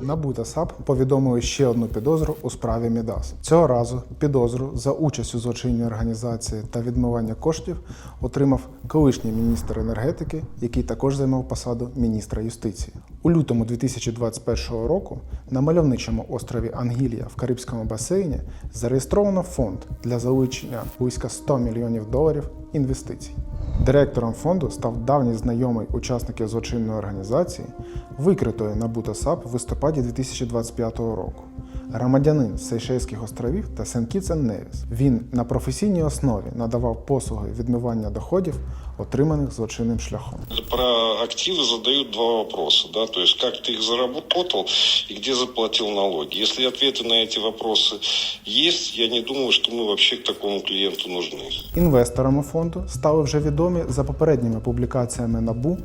НАБУ та САП повідомили ще одну підозру у справі Мідас. Цього разу підозру за участь у злочинній організації та відмивання коштів отримав колишній міністр енергетики, який також займав посаду міністра юстиції. У лютому 2021 року на мальовничому острові Ангілія в Карибському басейні зареєстровано фонд для залучення близько 100 мільйонів доларів інвестицій. Директором фонду став давній знайомий учасників злочинної організації, викритої на Бутасап САП в листопаді 2025 року Громадянин Сейшельських островів та Сен-Кітс Невіс. Він на професійній основі надавав послуги відмивання доходів, отриманих злочинним шляхом. Про активы задают два вопроса, да, то есть как ты их заработал и где заплатил налоги. Если ответы на эти вопросы есть, я не думаю, что мы вообще к такому клиенту нужны. Інвесторами фонду стали вже відомі за попередніми публікаціями НАБУ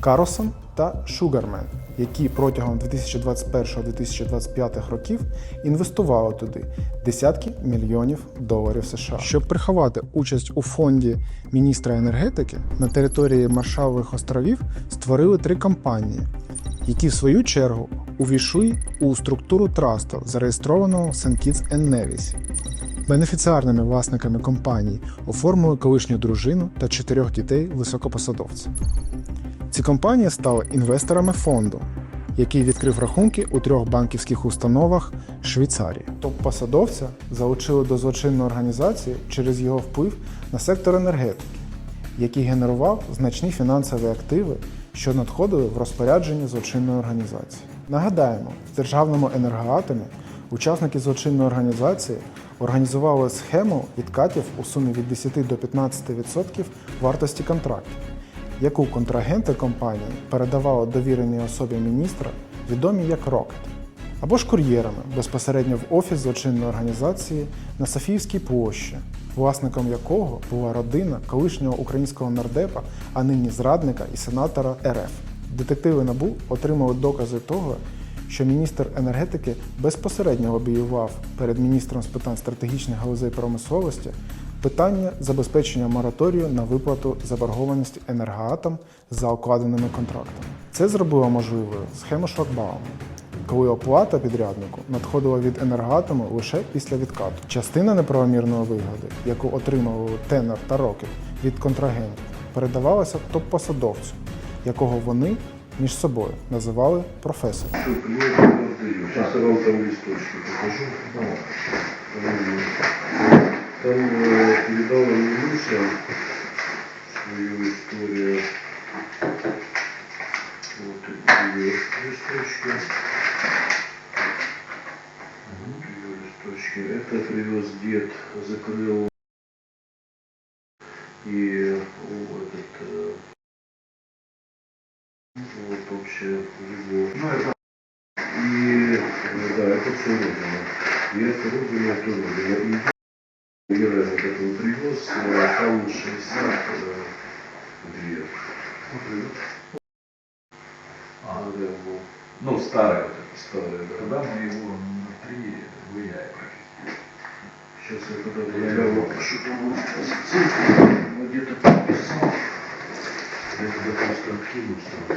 Каросон та Шугармен, які протягом 2021-2025 років інвестували туди десятки мільйонів доларів США. Щоб приховати участь у фонді міністра енергетики на території Маршалових островів створили три компанії, які в свою чергу увійшли у структуру трасту, зареєстрованого в St. Бенефіціарними власниками компанії оформили колишню дружину та чотирьох дітей високопосадовця. Ці компанії стали інвесторами фонду, який відкрив рахунки у трьох банківських установах Швейцарії. Топ-посадовця залучили до злочинної організації через його вплив на сектор енергетики, який генерував значні фінансові активи, що надходили в розпорядження злочинної організації. Нагадаємо, в державному енергоатомі учасники злочинної організації організували схему відкатів у сумі від 10 до 15% вартості контрактів, яку контрагенти компанії передавали довіреній особі міністра, відомі як Рокет, або ж кур'єрами безпосередньо в офіс злочинної організації на Софіївській площі, власником якого була родина колишнього українського нардепа, а нині зрадника і сенатора РФ. Детективи НАБУ отримали докази того, що міністр енергетики безпосередньо лобіював перед міністром з питань стратегічних галузей промисловості питання забезпечення мораторію на виплату заборгованості енергоатом за укладеними контрактами. Це зробило можливою схему шлагбауму, коли оплата підряднику надходила від енергоатому лише після відкату. Частина неправомірної вигоди, яку отримували тенер та рокет від контрагентів, передавалася топ-посадовцю, якого вони між собою називали професором. Я вам там листочки покажу. Там передала мне Миша свою историю. Вот ее листочки. Вот ее листочки. Это привез дед, закрыл и вот этот э, вот вообще его. Ну. И да, это все Рубина. И это Рубина, это Рубина. Генеральный такой привоз, а там 60 две. А, да, ну, ну, старая вот эта. Старая, да. Когда мы его внутри влияем. Сейчас я тогда проверял, что там у нас где-то подписал. Я туда просто откинул сразу.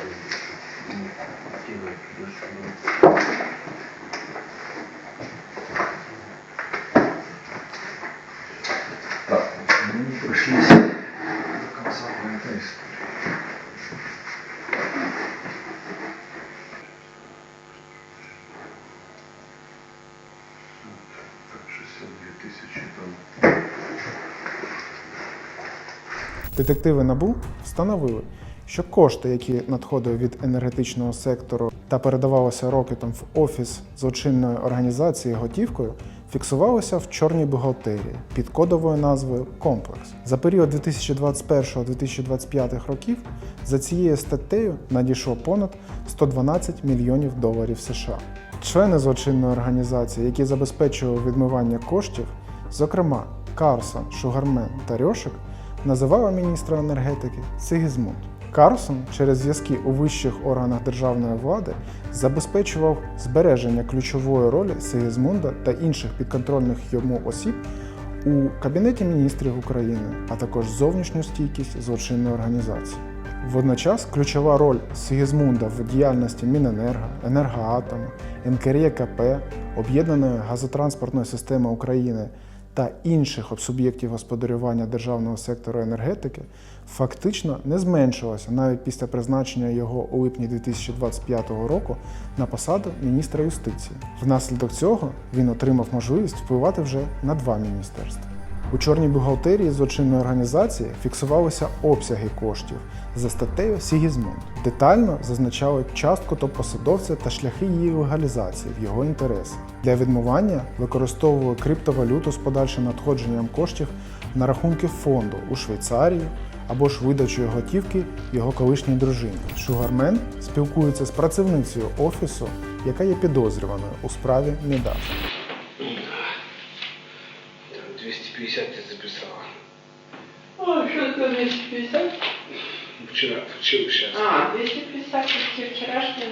Детективи НАБУ встановили, що кошти, які надходили від енергетичного сектору та передавалися рокетом в офіс злочинної організації готівкою фіксувалися в чорній бухгалтерії під кодовою назвою Комплекс. За період 2021-2025 років за цією статтею надійшло понад 112 мільйонів доларів США. Члени злочинної організації, які забезпечували відмивання коштів, зокрема Карсон, Шугармен та Рьошик, називали міністра енергетики Сигізмунд. Карсон через зв'язки у вищих органах державної влади забезпечував збереження ключової ролі Сигізмунда та інших підконтрольних йому осіб у Кабінеті міністрів України, а також зовнішню стійкість злочинної організації. Водночас ключова роль Сигізмунда в діяльності Міненерго, Енергоатому, НКРЄКП, Об'єднаної газотранспортної системи України та інших суб'єктів господарювання державного сектору енергетики фактично не зменшилася навіть після призначення його у липні 2025 року на посаду міністра юстиції. Внаслідок цього він отримав можливість впливати вже на два міністерства. У чорній бухгалтерії злочинної організації фіксувалися обсяги коштів за статтею Сігізмунд. Детально зазначали частку топ-посадовця та шляхи її легалізації в його інтересах. Для відмивання використовували криптовалюту з подальшим надходженням коштів на рахунки фонду у Швейцарії або ж видачою готівки його колишній дружині. Шугармен спілкується з працівницею офісу, яка є підозрюваною у справі Мідаш. О, что такое 250? Вчера, вчера, сейчас. А, 250 почти вчерашний.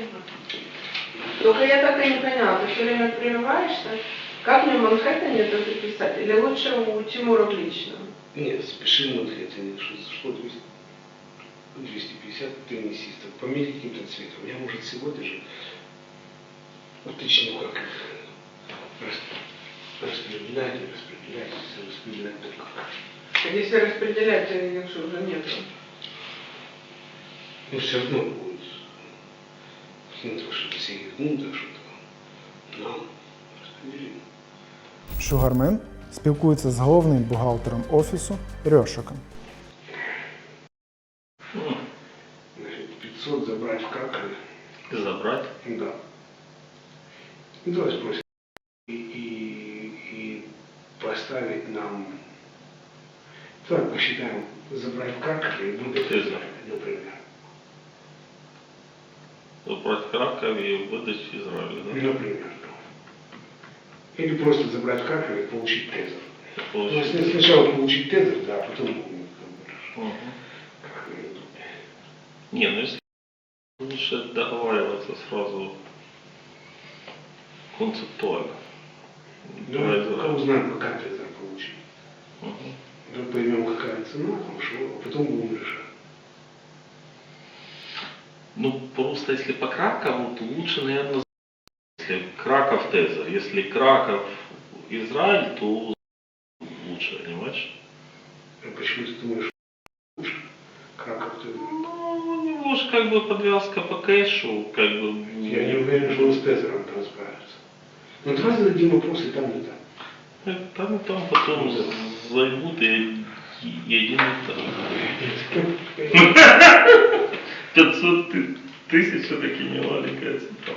Только я так и не поняла, ты все время прерываешься. Как мне в Манхэттене это записать? Или лучше у Тимура в личном? Нет, спеши на ответ. Что, что 200, 250 теннисистов. Померить каким-то цветом. Я, может, сегодня же уточню, как распределять, распределять, распределять, то как. Если распределять, то их уже нету. Ну, все равно будет. Ну, что-то Сигизмунда, что-то нам распределим. Шугармен спілкується з головним бухгалтером офісу Рьошиком. Значит, 500 забрать в Кракове. Забрать? Да. Ну, давай спросим. И, и, и поставить нам... Давай посчитаем, забрать в Кракове и будет Теза. например. Забрать в Кракове и выдать в Израиле, да? Например. да. Или просто забрать в Кракове и получить тезер. Ну, Получить. если сначала получить тезер, да, а потом ну, Мгм. как бы, Не, ну если лучше договариваться сразу концептуально. Давай ну, за- узнаем, какая тезер получить. Мгм. Да поймем, какая цена, там, что, а потом будем решать. Ну, просто если по Кракову, то лучше, наверное, если Краков Тезер. Если Краков Израиль, то лучше, понимаешь? А почему ты думаешь, лучше? Краков ты... Ну, у него же как бы подвязка по кэшу, как бы... Я не уверен, что он с тезером там справится. Ну, давай зададим вопросы там и там. Э, Там и там потом займут и, и один и второй. 500 ты- тысяч все-таки не маленькая цифра.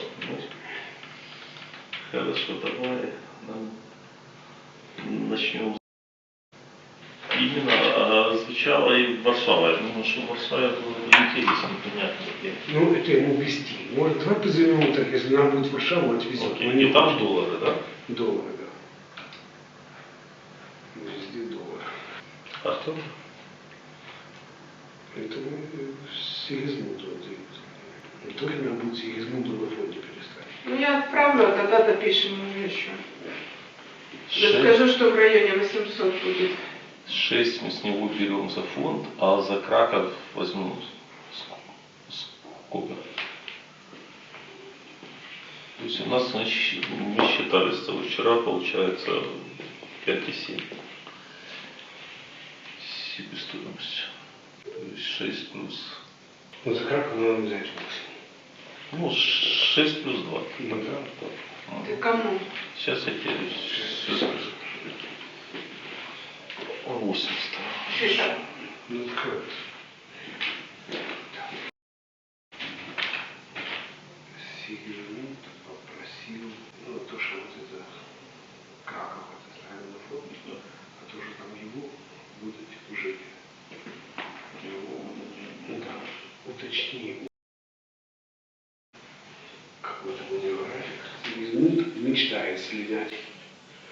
Хорошо, давай нам начнем. Именно а, звучало и Варшава. Я думаю, что в Варшаве было бы интересно понятно. Ну, это ему вести. Может, давай позовем так, если нам будет Варшаву, отвезет. Окей. И там доллары, да? Доллары, да. Везде доллары. А кто? Это э. Не то ли нам будет Сигизмунду на фронте переставить? Ну я отправлю, а тогда допишем еще. Я скажу, что в районе 800 будет. 6 мы с него берем за фонд, а за Краков возьму ск- сколько? То есть у нас мы считали с тобой вчера, получается 5,7 себестоимость. То есть 6 плюс. Ну, за Краков надо взять 8. Ну, 6 плюс 2. Ну, да. Ты кому? Сейчас я тебе все скажу. 80. Шиша. Ну, так вот. Сигизмунд попросил, ну, то, что вот это Краков, это ставил на фонд, а то, что там его будет уже ну, да, уточни какой-то у него график. Сигизмунд мечтает слинять.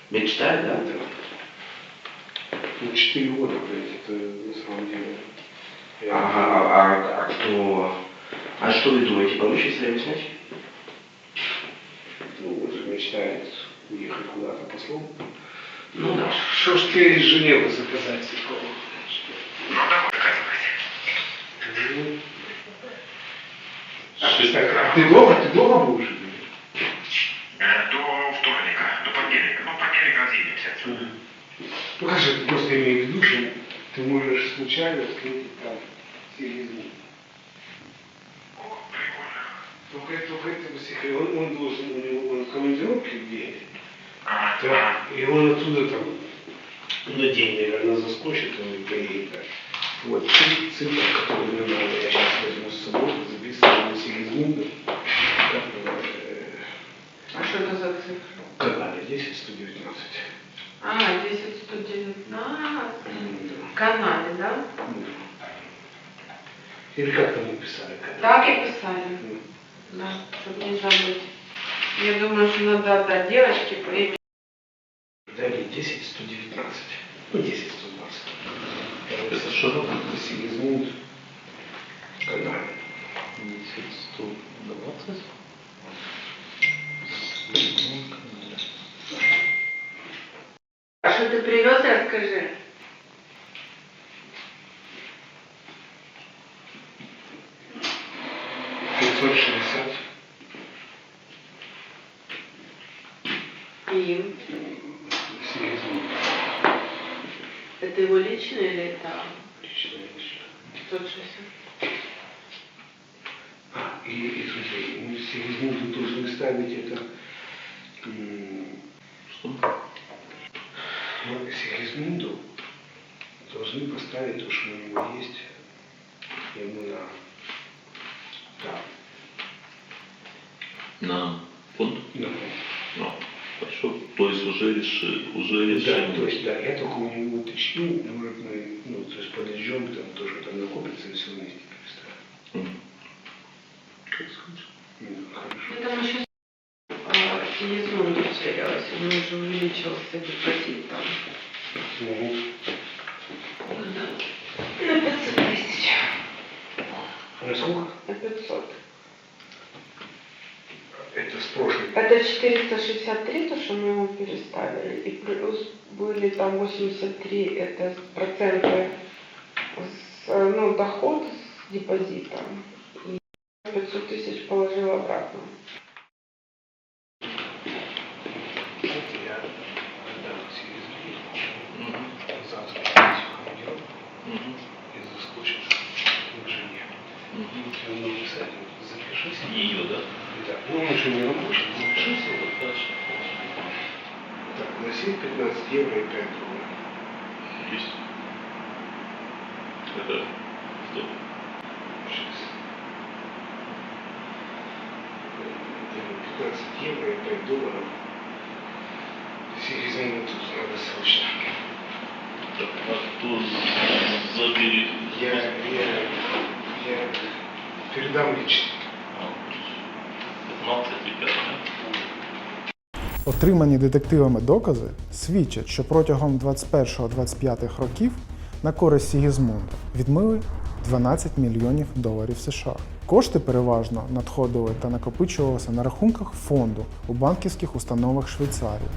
Мечтает, да? Да. Ну, четыре года, блядь, это на самом деле. я- Ага, а, а, а кто... А что вы думаете, получится ли снять? Ну, он же мечтает уехать куда-то послом. Ну да, что ж ты из Женевы заказать такого? Ну, давай заказывайте. Ну, А ты, а ты дома, ты дома будешь? Ну, конечно, ты просто имею в виду, что ты можешь случайно встретить там сиризму. О, прикольно. Только, только это секрет. Он, он должен, у него, он в командировке где Ага, Да, и он оттуда там на день, наверное, заскочит, он и поедет. дальше. Вот три цифры, которые мне надо, я сейчас возьму с собой, записываю на Сигизмунда. Э, А что это за цифра? Канале 10 119. А, 10 119. В канале, да? Или как там написали? канал? Так и писали. Да, чтобы не забыть. Я думаю, что надо отдать девочке премию. Далее 10 119. Ну, 10 120. Это что? Сигизмунд в канале. 120? что ты привез, расскажи. Пятьсот шестьдесят. И Сигизмунд. это его личное или это Личное, личное. 560? А, и, и смотри, мы Сигизмунду должны ставить это... м, Что? Сигизмунду должны поставить то, что у него есть, ему на... Да, На фонд? на Ну, хорошо. То есть уже решили, уже Да, решили. то есть, да, я только у него уточню, может, мы, ну, то есть подождем, там тоже там накопится, и все вместе переставим. Как скажешь. Ну, Хорошо. Ну, там еще а, Синизмунд усилилась, у него уже увеличился депозит там. Мгм. На 500 тысяч. На сколько? На 500. Это с прошлой. Это 463, то, что мы ему переставили, и плюс были там 83, это проценты, с, ну, доход с депозита. И 500 тысяч положил обратно. Это что? Сейчас. 15 евро и 5 долларов. Сигизмунду тут надо срочно. Так, а кто заберет? Я, я, я передам лично. 15 и 5, да? Отримані детективами докази свідчать, що протягом 21-25 років на користь Сігізмунда відмили 12 мільйонів доларів США. Кошти переважно надходили та накопичувалися на рахунках фонду у банківських установах Швейцарії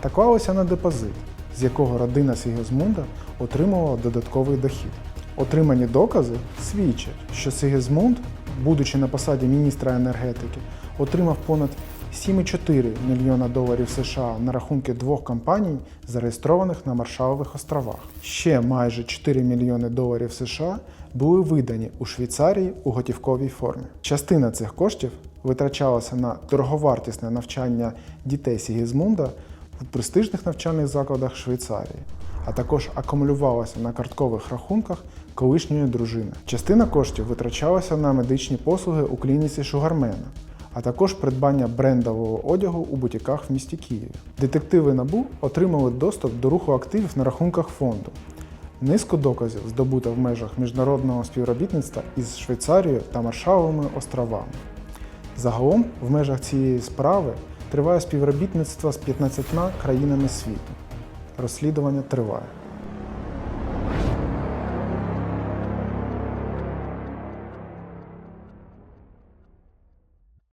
та клалися на депозит, з якого родина Сігізмунда отримувала додатковий дохід. Отримані докази свідчать, що Сигізмунд, будучи на посаді міністра енергетики, отримав понад 7,4 мільйона доларів США на рахунки двох компаній, зареєстрованих на Маршалових островах. Ще майже 4 мільйони доларів США були видані у Швейцарії у готівковій формі. Частина цих коштів витрачалася на дороговартісне навчання дітей Сігізмунда в престижних навчальних закладах Швейцарії, а також акумулювалася на карткових рахунках колишньої дружини. Частина коштів витрачалася на медичні послуги у клініці Шугармена, а також придбання брендового одягу у бутіках в місті Києві. Детективи НАБУ отримали доступ до руху активів на рахунках фонду. Низку доказів здобуто в межах міжнародного співробітництва із Швейцарією та Маршаловими островами. Загалом в межах цієї справи триває співробітництво з 15 країнами світу. Розслідування триває.